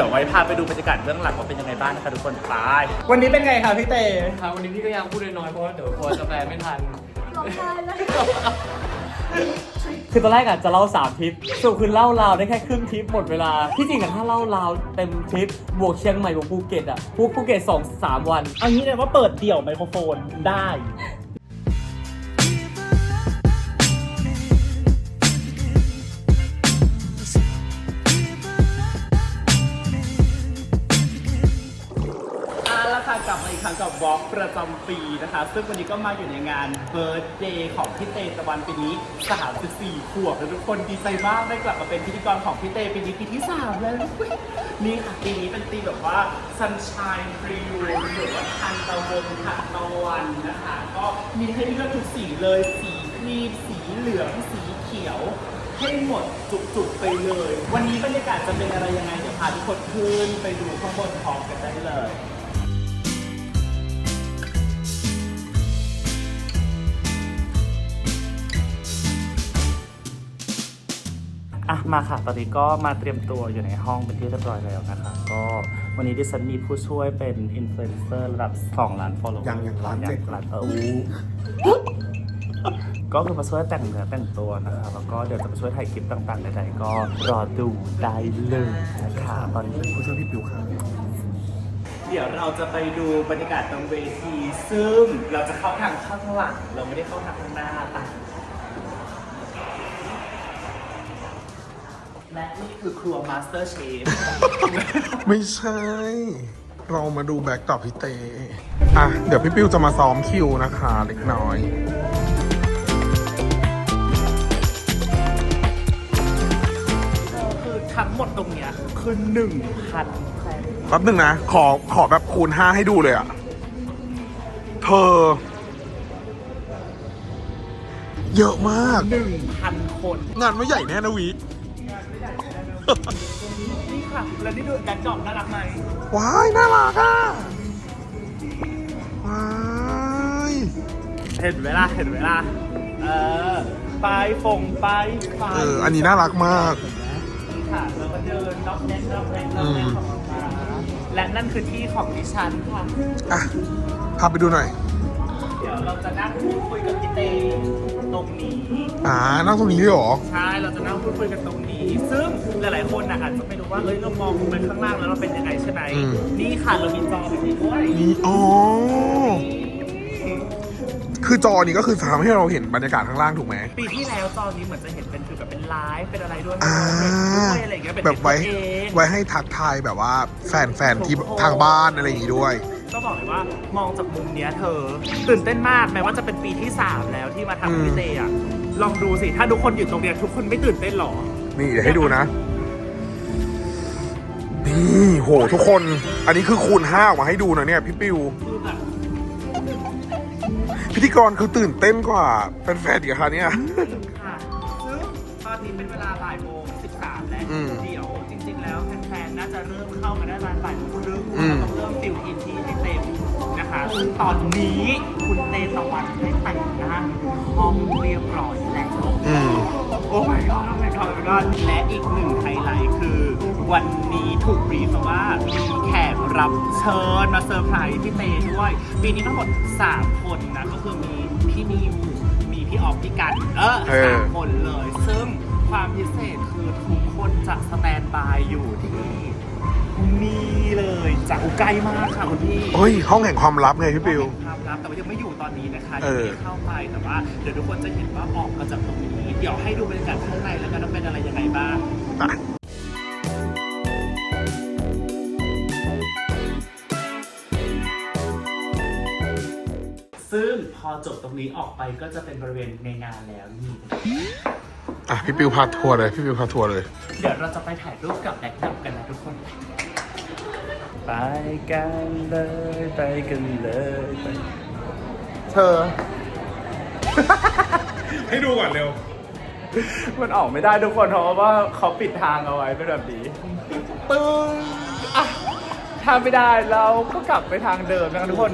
ดี๋ยวไว้พาไปดูบรรยากาศเบื้องหลังว่าเป็นยังไงบ้างนะคะทุกคนไปวันนี้เป็นไงครับพี่เตครับวันนี้พี่ก็ยังพูดน้อยๆเพราะว่าเดี๋ยวกลัวจะแปลไม่ทันคือตอนแรกอะจะเล่าสามทริปสรุดคือเล่าราวได้แค่ครึ่งทริปหมดเวลา ที่จริงอะถ้าเล่าราวเต็มทริป บวกเชียงใหม่บวกภูเก็ตอะพวกภูเก็ตสองสามวัน เอางี้เลยว่าเปิดเดี่ยวไมโครโฟนได้ กับมาอีกครั้งกับวอล์กประจำปีนะคะ ซึ่งวันนี้ก็มาอยู่ในงานเบิร์ d เดย์ของพี่เตตะวันปีนี้34ขวบแล้วทุกคนดีใจมากได้กลับมาเป็นพิธีกรของพี่เตปีนี้ปีที่ 3 แล้วนี่ค่ะปีนี้เป็นธีมแบบว่า Sunshine f r e e หรือว่าทันตะวันทันตะวันนะคะ ก็มีให้เลือกทุกสีเลยสีครีมสีเหลืองสีเขียวให้หมดจุกๆไปเลย วันนี้บรรยากาศจะเป็นอะไรยังไง เดี๋ยวพาทุกคนขึ้นไปดูข้างบนพร้อมกันได้เลย อะมาค่ะ ตอนนี้ก็มาเตรียมตัวอยู่ในห้องเป็นที่เรียบร้อยแล้วนะคะ ก็วันนี้ดิฉันมีผู้ช่วยเป็นอินฟลูเอนเซอร์ระดับ 2 ล้าน follower ยังยังล้านเจ็ด ล้านเอออู้ก็คือมาช่วยแต่งเนื้อแต่งตัวนะคะ แล้วก็เดี๋ยวจะมาช่วยถ่ายคลิปต่างๆใดๆก็รอดูได้เลยนะคะตอนนี้ ผู้ช่วยพี่ปิวครับเดี๋ยวเราจะไปดูบรรยากาศตรงเวที ซึ่งเราจะเข้าทางข้างหลังเราไม่ได้เข้าทางข้างหน้าต่าง และนี่คือครัวมาสเตอร์เชฟไม่ใช่ เรามาดูแบ็กตอบพี่เตอะ เดี๋ยวพี่ปิวจะมาซ้อมคิวนะคะเล็กน้อย คือทั้งหมดตรงเนี้ยคือหนึ่งพันแป๊บหนึ่งนะ ขอขอแบบคูณห้าให้ดูเลยอะเธอ เยอะมาก หนึ่งพันคน งานไม่ใหญ่แน่นะวิ นี่ค่ะ แล้วนี่ดูการจอบน่ารักไหมว้ายน่ารักอะว้ายเห็นไหมล่ะเห็นไหมล่ะเออปลายฟงปลายไฟเอออันนี้น่ารักมาก นี่ค่ะแล้วก็เดินรอบแน่นรอบแน่นรอบแน่นของเรามาและนั่นคือที่ของดิฉันค่ะ อะพาไปดูหน่อย เดี๋ยวเราจะนั่งพูดคุยกับพี่เตต รงนี้ อ่านั่งตรงนี้ด้วยเหรอ ใช่ เราจะนั่งพูดคุยกันตรงนี้ ซึ่งหลายๆคนนะอาจจะไม่รู้ว่าเอ้ยเรามองลงไปข้างล่างแล้วเราเป็นยังไงใช่ไหมอืม นี่ค่ะเรามีจอแบบนี้ด้วยนี่อ๋อ คือจอนี้ก็คือทำให้เราเห็นบรรยากาศข้างล่างถูกไหม ปีที่แล้วจอนี้เหมือนจะเห็นเป็นคือแบบเป็นไลฟ์เป็นอะไรด้วยอ่าเป็นด้วยอะไรอย่างเงี้ยเป็นแบบไว้ตัวเอง ไว้ให้ทักทายแบบว่าแฟนๆที่ทางบ้านอะไรอย่างงี้ด้วย ก็บอกเลยว่ามองจากมุมเนี้ยเธอ ตื่นเต้นมากแม้ว่าจะเป็นปีที่ 3 แล้วที่มาอืมทำพี่เตอะลองดูสิ ถ้าทุกคนอยู่ตรงเนี้ยทุกคนไม่ตื่นเต้นหรอ นี่เดี๋ยวให้ดูนะ นี่โหทุกคน อันนี้คือคูณห้าออกมาให้ดูนะเนี่ยพี่ปิวคือแบบพิธีกรคือตื่นเต้นกว่าเป็นแฟนอีกอะค่ะเนี่ย ค่ะซึ่งตอนนี้เป็นเวลาบ่ายโมง13แล้ว นๆน่าจะเริ่มเข้ามาได้ประมาณบ่ายโมงครึ่งอืมเราต้องเริ่มฟิลอินที่ให้เต็มนะคะซึ่งตอนนี้คุณเตตะวันได้แต่งหน้าห้องเรียบร้อยแล้ว อืม โอ้ my god โอ้ my god โอ้ my god และอีกหนึ่งไฮไลท์คือ วันนี้ถูกบรีฟมาว่ามีแขกรับเชิญมาเซอร์ไพรส์พี่เตด้วย ปีนี้ทั้งหมด 3 คนนะ ก็คือมีพี่นิวมีพี่ออฟพี่กัน เออเออ สามคนเลย ซึ่ง จากอุใกล้มากค่ะคุณพี่เฮ้ย ห้องแห่งความลับไงพี่ปิว ครับครับแต่ว่ายังไม่อยู่ตอนนี้นะคะเอยังอ ไม่ได้เข้าไปแต่ว่าเดี๋ยวทุกคนจะเห็นว่าออกมาจากตรงนี้ เดี๋ยวให้ดูบรรยากาศข้างในแล้วกันว่าเป็นอะไรยังไงบ้าง อะซึ่งพอจบตรงนี้ออกไปก็จะเป็นบริเวณในงานแล้วนี่ อะพี่ปิวพาทัวร์เลยพี่ปิวพาทัวร์เลย เดี๋ยวเราจะไปถ่ายรูปกับแบ็คดับกันนะทุกคน ไปกันเลยไปกันเลยไปเธอ ให้ดูก่อนเร็ว มันออกไม่ได้ทุกคนเพราะว่าเขาปิดทางเอาไว้เป็นแบบนี้ปึ้งอะถ้าไม่ได้เราก็กลับไปทางเดิมนะคะทุกคน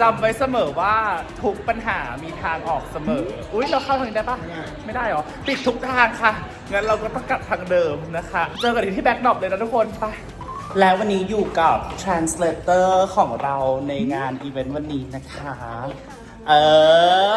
จำไว้เสมอว่าทุกปัญหามีทางออกเสมอ อุ้ยเราเข้าทางนี้ได้ปะไม่ได้หรอ ปิดทุกทางค่ะ งั้นเราก็ต้องกลับทางเดิมนะคะ เจอกันอีกที่แบ็คดรอปเลยนะทุกคน ไป และวันนี้อยู่กับ translator ของเราในงานอีเวนต์วันนี้นะคะ เอ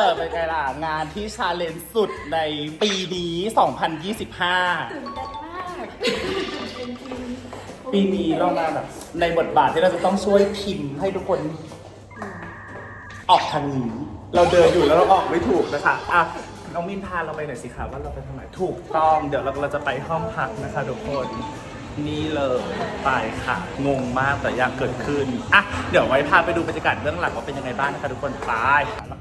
อ เป็นไงล่ะ งานที่ชาเลนจ์สุดในปีนี้2025ตื่นเต้นมากปีนี้เรามาแบบในบทบาทที่เราจะต้องช่วยพิมพ์ให้ทุกคน ออกทางนี้ เราเดินอยู่แล้วเราออกไม่ถูกนะคะอะน้องมินพาเราไปหน่อยสิคะว่าเราไปทางไหนถูกต้อง เดี๋ยวเราเราจะไปห้องพักนะคะทุกคน นี่เลยไปค่ะ งงมากแต่อยากเกิดขึ้น อะ เดี๋ยวไว้พาไปดูบรรยากาศเบื้องหลังว่าเป็นยังไงบ้างนะคะทุกคนไป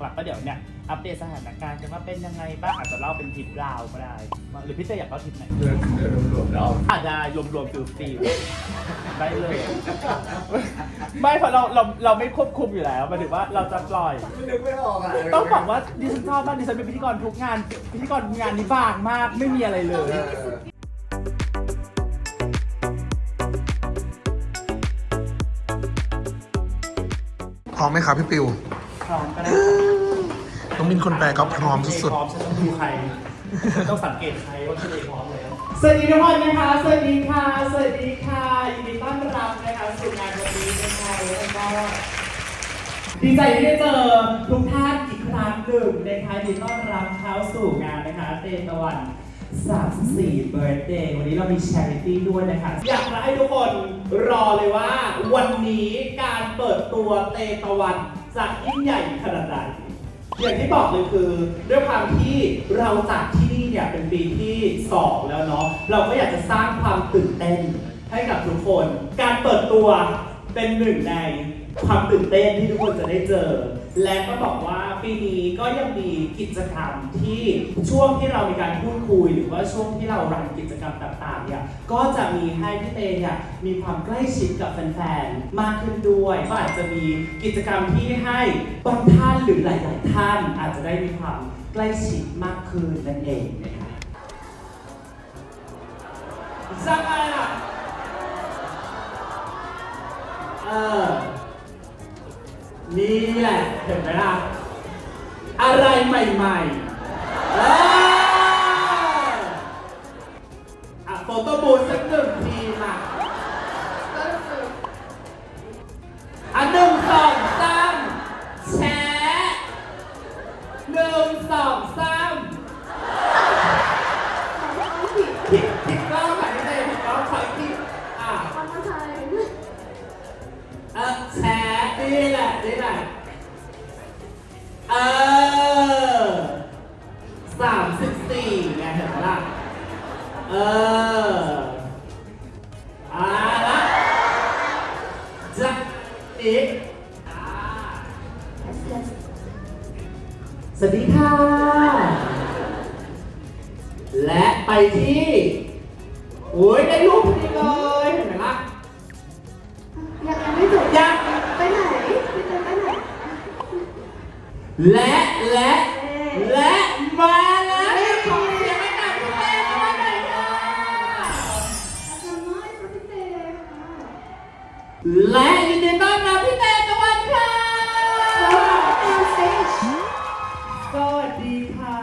หลักๆ ก็เดี๋ยวเนี่ย อัปเดตสถานการณ์กันว่าเป็นยังไงบ้างอาจจะเล่าเป็นทริปราวก็ได้ หรือพี่เต้อยากเล่าทริปไหนเดินเดินรวมๆแล้วอาจจะรวมๆฟิลฟิลได้เลย ไม่เพราะเราเราเราไม่ควบคุมอยู่แล้วหมายถึงว่าเราจะปล่อย นึกไม่ออกอะต้องบอกว่าดิฉันชอบมากดิฉันเป็นพิธีกรทุกงาน พิธีกรงานนี้บางมากไม่มีอะไรเลย พร้อมไหมครับพี่ปิว พร้อมก็ได้น้องมินคนแปลก็พร้อมสุดพร้อมฉันต้องดูใครฉันต้องสังเกตใครว่าฉันเองพร้อมแล้วสวัสดีทุกคนนะคะ สวัสดีค่ะ สวัสดีค่ะ ยินดีต้อนรับนะคะสู่งานวันนี้นะคะแล้วก็ดีใจที่ได้เจอทุกท่านอีกครั้งหนึ่งนะคะยินดีต้อนรับเข้าสู่งานนะคะเตตะวัน 34 Birthday วันนี้เรามี Charity ด้วยนะคะ อยากจะให้ทุกคนรอเลยว่า วันนี้การเปิดตัวเตตะวันจะยิ่งใหญ่ขนาดไหนอย่างที่บอกเลยคือ ด้วยความที่เราจัดที่นี่เนี่ยเป็นปีที่ 2 แล้วเนาะเราก็อยากจะสร้างความตื่นเต้นให้กับทุกคน การเปิดตัวเป็นหนึ่งในความตื่นเต้นที่ทุกคนจะได้เจอ และก็บอกว่าปีนี้ก็ยังมีกิจกรรมที่ช่วงที่เรามีการพูดคุย หรือว่าช่วงที่เรารันกิจกรรมต่างๆเนี่ยก็จะมีให้พี่เตเนี่ยมีความใกล้ชิดกับแฟนๆมากขึ้นด้วยก็อาจจะมีกิจกรรมที่ให้บางท่านหรือหลายๆท่านอาจจะได้มีความใกล้ชิดมากขึ้นนั่นเองนะคะสร้างอะไรล่ะเออ นี่แหละเห็นไหมล่ะอะไรใหม่ๆเอออะโฟโต้บูธสักหนึ่ง สามสิบสี่ไงเห็นไหมล่ะเอออ่าละจะอีกอ่าสวัสดีค่ะ และไปที่โอ้ยได้รูปพอดีเลยเห็นไหมล่ะยังไม่จบยังไปไหนพี่เจไปไหน และและและ และยินดีต้อนรับพี่เต้ตะวันค่ะสเตจสวัสดีค่ะ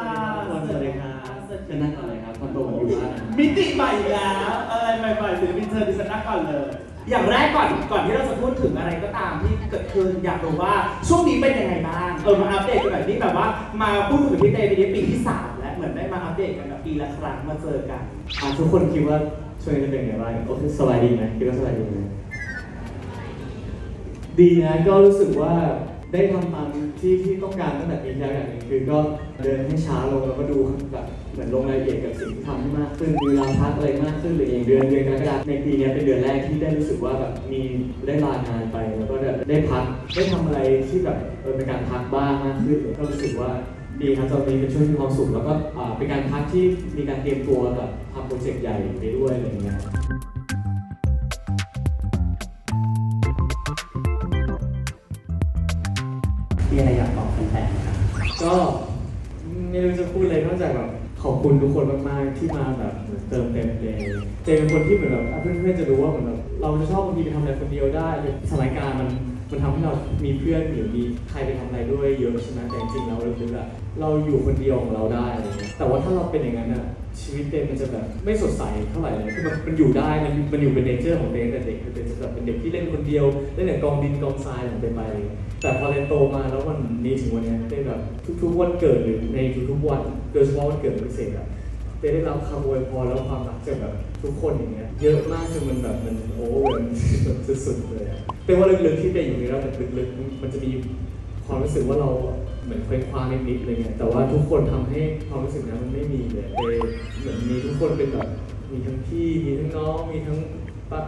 สวัสดีครับจะนั่งก่อะไรครับคอนโดมันอยู่บ้านนะมิติใหม่แล้วอะไรใหม่ๆศิลปินเชิญดิฉันนั่งก่อนเลย อย่างแรกก่อนก่อนที่เราจะพูดถึงอะไรก็ตามที่เกิดขึ้นอยากรู้ว่าช่วงนี้เป็นยังไงบ้างเออมาอัปเดตกันหน่อยที่แบบว่ามาพูดคุยกับพี่เต้ปีนี้ปีที่สามแล้วเหมือนได้มาอัปเดตกันแบบปีละครั้งมาเจอกัน อะทุกคนคิดว่าช่วงนี้เป็นไงบ้างโอเคสบายดีไหมคิดว่าสบายดีไหม ดีนะ ก็รู้สึกว่าได้ทำตามที่ที่ต้องการตั้งแต่ปีที่แล้วอย่างหนึ่งคือก็เดินให้ช้าลงแล้วก็ดูแบบเหมือนลงรายละเอียดกับสิ่งที่ทำให้มากขึ้นมีเวลาพักอะไรมากขึ้นหรืออย่างเดือนเดือนกรกฎาคมในปีนี้เป็นเดือนแรกที่ได้รู้สึกว่าแบบมีได้ลางานไปแล้วก็แบบได้พักได้ทำอะไรที่แบบเออเป็นการพักบ้างมากขึ้นก็รู้สึกว่าดีครับตอนนี้เป็นช่วงที่มีความสุขแล้วก็อ่าเป็นการพักที่มีการเตรียมตัวแบบทำโปรเจกต์ใหญ่ไปด้วยอะไรอย่างเงี้ย ก็ไม่รู้จะพูดอะไรนอกจากแบบขอบคุณทุกคนมากๆที่มาแบบเหมือนเติมเต็มเลยเจเป็นคนที่เหมือนแบบเพื่อนๆจะรู้ว่าเหมือนแบบเราจะชอบบางทีไปทำอะไรคนเดียวได้สถานการณ์มัน มันทำให้เรามีเพื่อนหรือมีใครไปทำอะไรด้วยเยอะใช่ไหมแต่จริงๆเราลึกๆอะเราอยู่คนเดียวของเราได้อะไรเงี้ยแต่ว่าถ้าเราเป็นอย่างนั้นอะชีวิตเต้มันจะแบบไม่สดใสเท่าไหร่เลยคือมันมันอยู่ได้มันมันอยู่เป็นเนเจอร์ของเต้แต่เด็กคือเต้จะแบบเป็นเด็กที่เล่นคนเดียวเล่นแต่กองดินกองทรายของเต้ไปอะไรเงี้ยแต่พอเต้โตมาแล้ววันนี้ถึงวันนี้เต้แบบทุกๆวันเกิดหรือในทุกๆวันโดยเฉพาะวันเกิดพิเศษอะเต้ได้รับคำอวยพรแล้วความรักจากแบบทุกคนอย่างเงี้ยเยอะมากจนมันแบบมันโอ้เวรสุดๆเลยอะ เต้ว่าลึกๆที่เต้อยู่ในเราแต่ลึกๆมันจะมีความรู้สึกว่าเราเหมือนเคว้งคว้างนิดๆอะไรเงี้ยแต่ว่าทุกคนทำให้ความรู้สึกนั้นมันไม่มีเลยเลยเหมือนมีทุกคนเป็นแบบมีทั้งพี่มีทั้งน้องมีทั้งป้า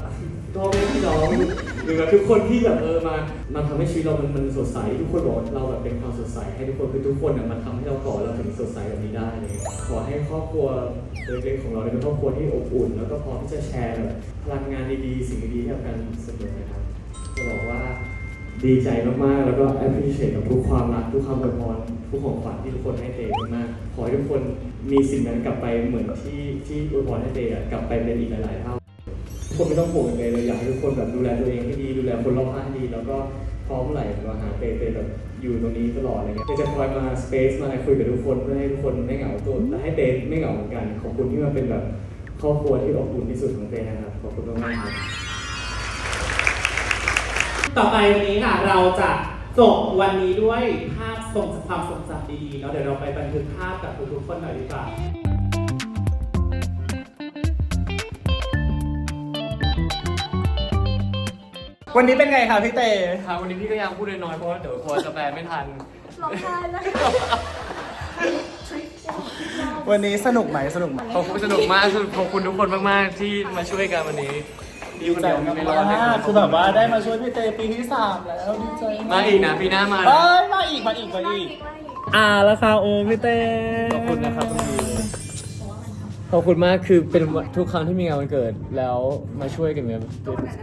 พ่อแม่พี่น้องหรือแบบทุกคนที่แบบเออมามาทำให้ชีวิตเรามันมันสดใส ทุกคนบอกเราแบบเป็นความสดใสให้ทุกคนคือทุกคนอะมันทำให้เราก่อเราถึงสดใสแบบนี้ได้เลยขอให้ครอบครัวเล็กๆของเราเนี่ยเป็นครอบครัวที่อบอุ่น แล้วก็พร้อมที่จะแชร์แบบพลังงานดีๆสิ่งดีๆให้กับกันเสมอนะครับ จะบอกว่าดีใจมากๆ แล้วก็ appreciate กับทุกความรัก ทุกคำอวยพรทุกของขวัญที่ทุกคนให้เตมากๆขอให้ทุกคนมีสิ่งนั้นกลับไปเหมือนที่ที่อวยพรให้เตอะกลับไปเป็นอีกหลายๆเท่าทุกคนไม่ต้องห่วงเลยเลยอยากให้ทุกคนแบบดูแลตัวเองให้ดีดูแลคนรอบข้างให้ดี แล้วก็พร้อมเมื่อไหร่มาหาเตเตแบบอยู่ตรงนี้ตลอดอะไรเงี้ยเตจะคอยมา space มาคุยกับทุกคนเพื่อให้ทุกคนไม่เหงาตัวและให้เตไม่เหงาเหมือนกันขอบคุณที่มาเป็นแบบครอบครัวที่อบอุ่นที่สุดของเตนะครับขอบคุณมากๆ ต่อไปวันนี้ค่ะเราจะจบวันนี้ด้วยภาพทรงความทรงจำดีๆแล้วเดี๋ยวเราไปบันทึกภาพกับทุกๆคนหน่อยดีกว่าวันนี้เป็นไงคะพี่เตครับวันนี้พี่ก็ยังพูดน้อยๆเพราะว่าเดี๋ยวกลัวจะแปลไม่ทัน ร้องไห้แล้ววันนี้สนุกไหมสนุกไหม ขอบคุณสนุกมากสนุกขอบคุณทุกคนมากๆที่มาช่วยกันวันนี้ ดีใจมากๆคือแบบว่าได้มาช่วยพี่เตปีที่สามแล้วดีใจมาอีกนะปีหน้ามานะเอ้ยมาอีกมาอีกมาอีก อ่าแล้วค่ะโอ้พี่เตขอบคุณนะครับคุณดีขอบคุณมากคือเป็นทุกครั้งที่มีงานวันเกิดแล้วมาช่วยกันเนี่ย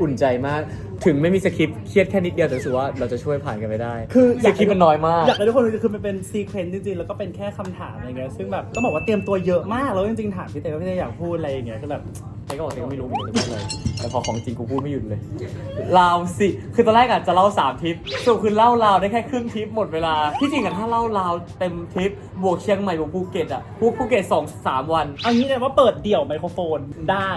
อุ่นใจมาก ถึงไม่มีสคริปต์เครียดแค่นิดเดียวแต่รู้สึกว่าเราจะช่วยผ่านกันไปได้ คือสคริปต์มันน้อยมาก อยากให้ทุกคนรู้คือมันเป็นซีเควนต์จริงๆ แล้วก็เป็นแค่คำถามอะไรเงี้ยซึ่งแบบต้องบอกว่าเตรียมตัวเยอะมากแล้วจริงๆถามพี่เต้ว่าพี่เต้อยากพูดอะไรอย่างเงี้ยก็แบบไอ้ ก็บอกเองก็ไม่รู้เหมือนกันเลยแต่พอของจริงกูพูดไม่หยุดเลยลาวสิคือตอนแรกอะจะเล่าสามทริปสรุดคือเล่าลาวได้แค่ครึ่งทริปหมดเวลาที่จริงอะถ้าเล่าลาวเต็มทริปบวกเชียงใหม่บวกภูเก็ตอะภูภูเก็ตสองสามวัน เอางี้เลยว่าเปิดเดี่ยวไมโครโฟนได้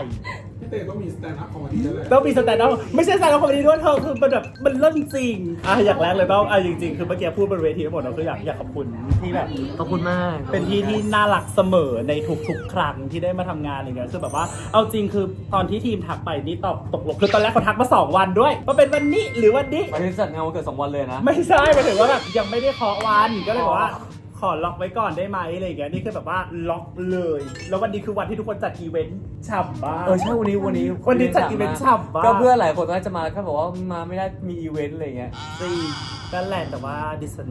พี่เต้ต้องมีสแตนด์อัพคอมเมดี้ด้วยแหละต้องมีสแตนด์อัพไม่ใช่สแตนด์อัพคอมเมดี้ด้วยเธอคือมันแบบมันเรื่องจริงอะอย่างแรกเลยต้องอะจริงๆ คือเมื่อกี้พูดบนเวทีทั้งหมดเราคืออยากอยากขอบคุณที่แบบ ขอบคุณมาก เป็นที่ที่น่ารักเสมอในทุกๆ ครั้งที่ได้มาทำงานอะไรเงี้ยคือแบบว่าเอาจริงคือตอนที่ทีมทักไปนี่ตอบตกลงคือตอนแรกเขาทักมาสองวันด้วยว่าเป็นวันนี้หรือวันนี้วันนี้จัดงานวันเกิดสองวันเลยนะ ไม่ใช่หมายถึงว่าแบบยังไม่ได้เคาะวันก็เลยบอกว่า ขอล็อกไว้ก่อนได้ไหมอะไรอย่างเงี้ยนี่คือแบบว่าล็อกเลย แล้ววันนี้คือวันที่ทุกคนจัดอีเวนต์ฉ่ำบ้ากเออใช่วันนี้วันนี้วันนี้จัดอีเวนต์ฉ่ำมากก็เพื่อนหลายคนตอนแรกจะมาก็บอกว่ามาไม่ได้มีอีเวนต์อะไรเงี้ยซีนั่นแหละแต่ว่าดิฉัน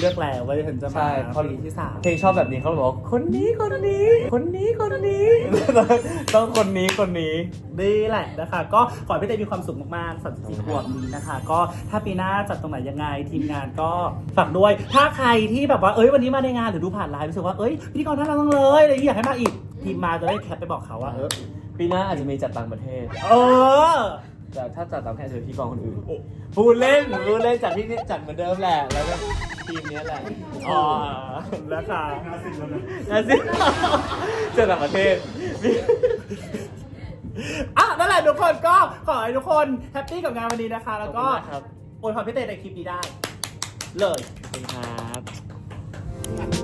เลือกแล้วว่าดิฉันจะใช่มาเพราะ ปีที่สามเพลงชอบแบบนี้เขาเลยบอกว่าคนนี้คนนี้ คนนี้คนนี้ ต้องคนนี้คนนี้ นี่แหละนะคะ ก็ขอให้พี่เต้มีความสุขมากๆสัปดาห์ขวบนี้นะคะ ก็ถ้าปีหน้าจัดตรงไหนยังไงทีมงานก็ฝากด้วย ถ้าใครที่แบบว่าเอ้ยวันนี้มาในงานหรือดูผ่านไลน์รู้สึกว่าเอ้ยพิธีกรน่ารักจังเลยอะไรอย่างเงี้ยอยากให้มาอีกทีมมาจะได้แคปไปบอกเขาว่าเออปีหน้าอาจจะมีจัดต่างประเทศ เออ แต่ถ้าจัดต่างประเทศจะเป็นพี่กองคนอื่นพูดเล่นพูดเล่นจัดที่นี่จัดเหมือนเดิมแหละ แล้วก็ทีมเนี้ยแหละ อ๋อนะคะนั่นสิจัดต่างประเทศอะนั่นแหละทุกคนก็ขอให้ทุกคนแฮปปี้กับงานวันนี้นะคะ แล้วก็ขอบคุณมากครับอวยพรพี่เต้ในคลิปนี้ได้ เลยขอบคุณครับ